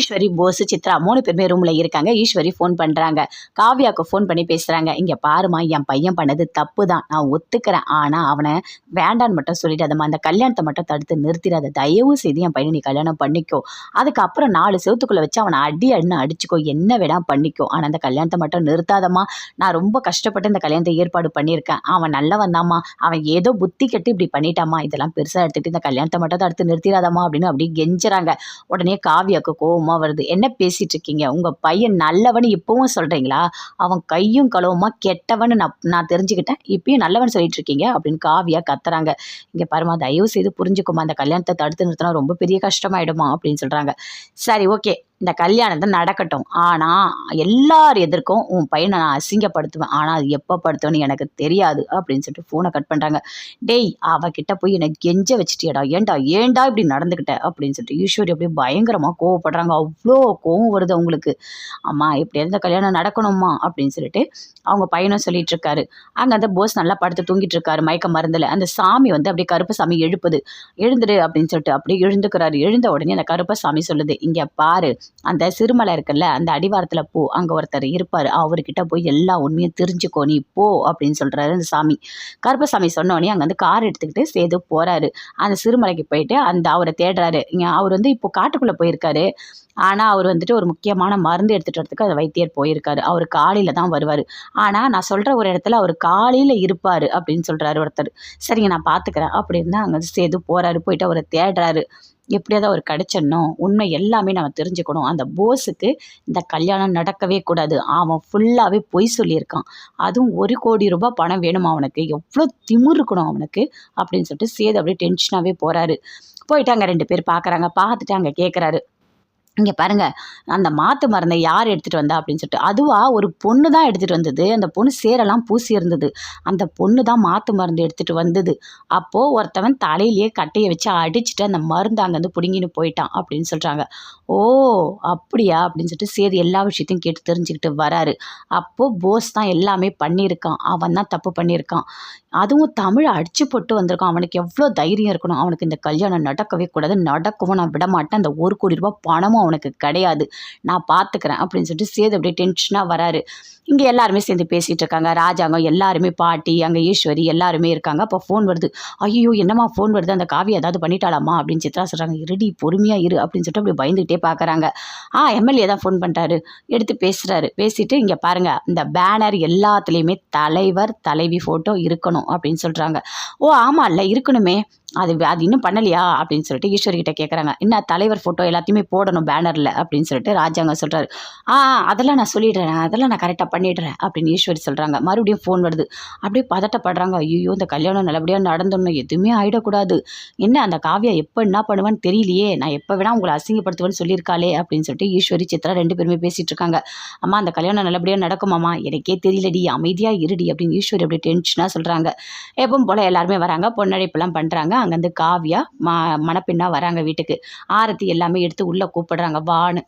ஈஸ்வரி போஸ் சித்ரா மூணு பேருமே ரூம்ல இருக்காங்க. ஈஸ்வரி ஃபோன் பண்றாங்க. காவ்யாவுக்கு ஃபோன் பண்ணி பேசுறாங்க. இங்க பாருமா என் பையன் பண்ணது தப்பு தான் நான் ஒத்துக்கிறேன். ஆனா அவனை வேண்டான்னு மட்டும் சொல்லிடாதம்மா அந்த கல்யாணத்தை மட்டும் தடுத்து நிறுத்திடாத தயவு செய்து என் பையனை நீ கல்யாணம் பண்ணிக்கோ. அதுக்கப்புறம் நாலு செவத்துக்குள்ள வச்சு அவனை அடி அடின்னு அடிச்சுக்கோ. என்ன வேணா பண்ணிக்கோ. ஆனா அந்த கல்யாணத்தை மட்டும் நிறுத்தாதம்மா. நான் ரொம்ப கஷ்டப்பட்டு இந்த கல்யாணத்தை ஏற்பாடு பண்ணியிருக்கேன். அவன் நல்லவன் தாம்மா அவன் ஏதோ புத்தி கட்டி இப்படி பண்ணிட்டாமா இதெல்லாம் பெருசா எடுத்துட்டு இந்த கல்யாணத்தை மட்டும் தடுத்து நிறுத்திடாதம்மா அப்படின்னு அப்படியே கெஞ்சுறாங்க. உடனே காவியாக்கு கோவம் வருது. என்ன பேசிகிட்டு இருக்கீங்க உங்கள் பையன் நல்லவன் இப்போவும் சொல்கிறீங்களா அவன் கையும் களவுமா கெட்டவன்னு நான் நான் தெரிஞ்சுக்கிட்டேன். இப்பயும் நல்லவன் சொல்லிட்டு இருக்கீங்க அப்படின்னு காவியாக கத்துறாங்க. இங்கே பாருமா தயவு செய்து புரிஞ்சுக்குமா அந்த கல்யாணத்தை தடுத்து நிறுத்தினா ரொம்ப பெரிய கஷ்டமாயிடுமா அப்படின்னு சொல்கிறாங்க சரி ஓகே. இந்த கல்யாணத்தை நடக்கட்டும். ஆனால் எல்லார் எதிர்க்கும் உன் பையனை நான் அசிங்கப்படுத்துவேன். ஆனால் அது எப்போ படுத்துவேன்னு எனக்கு தெரியாது அப்படின்னு சொல்லிட்டு ஃபோனை கட் பண்ணுறாங்க டேய் அவகிட்ட போய் என்னை கெஞ்ச வச்சுட்டியடா. ஏன்டா ஏன்டா இப்படி நடந்துக்கிட்ட அப்படின்னு சொல்லிட்டு ஈஸ்வரி அப்படியே பயங்கரமாக கோவப்படுறாங்க. அவ்வளோ கோவம் வருது அவங்களுக்கு. அம்மா இப்படி இருந்த கல்யாணம் நடக்கணுமா? அப்படின்னு சொல்லிட்டு அவங்க பையனும் சொல்லிட்டு இருக்காரு அங்கே அந்த போஸ் நல்லா படுத்து தூங்கிட்டு இருக்காரு மயக்க மருந்தில். அந்த சாமி வந்து அப்படியே கருப்பு சாமி எழுப்புது. எழுந்துடு அப்படின்னு சொல்லிட்டு அப்படியே எழுந்துக்கிறாரு. எழுந்த உடனே அந்த கருப்பசாமி சொல்லுது இங்கே பாரு அந்த சிறுமலை இருக்குல்ல அந்த அடிவாரத்தில் போ அங்கே ஒருத்தர் இருப்பார். அவர்கிட்ட போய் எல்லா உண்மையும் தெரிஞ்சுக்கோ நீ போ அப்படின்னு சொல்கிறாரு அந்த சாமி. கருப்பசாமி சொன்னோடனே அங்கே வந்து கார் எடுத்துக்கிட்டு சேது போகிறாரு அந்த சிறுமலைக்கு போயிட்டு அந்த அவரை தேடுறாரு. அவர் வந்து இப்போ காட்டுக்குள்ளே போயிருக்காரு. ஆனால் அவர் வந்துட்டு ஒரு முக்கியமான மருந்து எடுத்துகிட்டு வரதுக்கு அந்த வைத்தியர் போயிருக்காரு. அவர் காலையில் தான் வருவார். ஆனால் நான் சொல்கிற ஒரு இடத்துல அவர் காலையில் இருப்பார் அப்படின்னு சொல்கிறாரு ஒருத்தர். சரிங்க நான் பார்த்துக்கிறேன் அப்படின்னு அங்கே சேது போகிறாரு போயிட்டு அவரை தேடுறாரு. எப்படியாவது அவர் கிடச்சிடணும் உண்மை எல்லாமே நம்ம தெரிஞ்சுக்கணும். அந்த போஸுக்கு இந்த கல்யாணம் நடக்கவே கூடாது. அவன் ஃபுல்லாகவே பொய் சொல்லியிருக்கான். அதுவும் ஒரு கோடி ரூபாய் பணம் வேணுமா அவனுக்கு? எவ்வளோ திமிர் இருக்கணும் அவனுக்கு? அப்படின்னு சொல்லிட்டு சேது அப்படியே டென்ஷனாகவே போகிறாரு போயிட்டு அங்கே ரெண்டு பேர் பார்க்குறாங்க பார்த்துட்டு அங்கே கேட்குறாரு இங்கே பாருங்கள் அந்த மாத்து மருந்தை யார் எடுத்துகிட்டு வந்தா அப்படின்னு சொல்லிட்டு அதுவாக ஒரு பொண்ணு தான் எடுத்துகிட்டு வந்தது. அந்த பொண்ணு சேரெல்லாம் பூசி இருந்தது. அந்த பொண்ணு தான் மாத்து மருந்து எடுத்துகிட்டு வந்தது. அப்போது ஒருத்தவன் தலையிலேயே கட்டையை வச்சு அடிச்சுட்டு அந்த மருந்து அங்கேருந்து பிடுங்கின்னு போயிட்டான் அப்படின்னு சொல்கிறாங்க ஓ அப்படியா? அப்படின்னு சொல்லிட்டு சேது எல்லா விஷயத்தையும் கேட்டு தெரிஞ்சுக்கிட்டு வராரு. அப்போது போஸ் தான் எல்லாமே பண்ணியிருக்கான். அவன் தான் தப்பு பண்ணியிருக்கான். அதுவும் தமிழை அடிச்சு போட்டு வந்திருக்கான். அவனுக்கு எவ்வளோ தைரியம் இருக்கணும். அவனுக்கு இந்த கல்யாணம் நடக்கவே கூடாது. நடக்கவும் நான் விட மாட்டேன் அந்த ஒரு கோடி ரூபாய் பணமும் அவனுக்கு கிடையாது. நான் பார்த்துக்கிறேன் அப்படின்னு சொல்லிட்டு சேது அப்படியே டென்ஷனாக வராரு. இங்கே எல்லாருமே சேர்ந்து பேசிகிட்டு இருக்காங்க. ராஜாங்கம் எல்லாருமே பாட்டி அங்கே ஈஸ்வரி எல்லாருமே இருக்காங்க. அப்போ ஃபோன் வருது. ஐயோ என்னம்மா ஃபோன் வருது? அந்த காவி ஏதாவது பண்ணிட்டாலாமா அப்படின்னு சித்ரா சொல்கிறாங்க இருடி பொறுமையாக இரு அப்படின்னு சொல்லிட்டு அப்படி பயந்துகிட்டே பார்க்குறாங்க ஆ எம்எல்ஏ தான் ஃபோன் பண்ணிட்டாரு எடுத்து பேசுகிறாரு பேசிட்டு இங்கே பாருங்கள் இந்த பேனர் எல்லாத்துலேயுமே தலைவர் தலைவி ஃபோட்டோ இருக்கணும் அப்படின்னு சொல்கிறாங்க ஓ ஆமாம் இல்லை இருக்கணுமே. அது அது இன்னும் பண்ணலையா? அப்படின்னு சொல்லிட்டு ஈஸ்வரி கிட்ட கேட்குறாங்க என்ன தலைவர் ஃபோட்டோ எல்லாத்தையுமே போடணும் பேனரில் அப்படின்னு சொல்லிட்டு ராஜாங்க சொல்கிறாரு ஆ அதெல்லாம் நான் சொல்லிடுறேன். அதெல்லாம் நான் கரெக்டாக பண்ணிடுறேன் அப்படின்னு ஈஸ்வரி சொல்கிறாங்க மறுபடியும் ஃபோன் வருது. அப்படியே பதட்டப்படுறாங்க. ஐயோ இந்த கல்யாணம் நல்லபடியாக நடந்துடணும். எதுவுமே ஆகிடக்கூடாது என்ன அந்த காவியா எப்போ என்ன பண்ணுவேன்னு தெரியலையே. நான் எப்போ வேணால் உங்களை அசிங்கப்படுத்துவேன்னு சொல்லியிருக்காளே அப்படின்னு சொல்லிட்டு ஈஸ்வரி சித்ரா ரெண்டு பேருமே பேசிகிட்டு இருக்காங்க. அம்மா அந்த கல்யாணம் நல்லபடியாக நடக்குமாம்மா எனக்கே தெரியலடி. அமைதியாக இருடி அப்படின்னு ஈஸ்வரி அப்படி டென்ஷனாக சொல்கிறாங்க எப்பவும் போல் எல்லாருமே வராங்க. பொன்னடைப்பெல்லாம் பண்ணுறாங்க அங்கேருந்து காவியா ம மணப்பெண்ணாக வராங்க வீட்டுக்கு. ஆரத்தி எல்லாமே எடுத்து உள்ளே கூப்பிடுறாங்க வான்னு.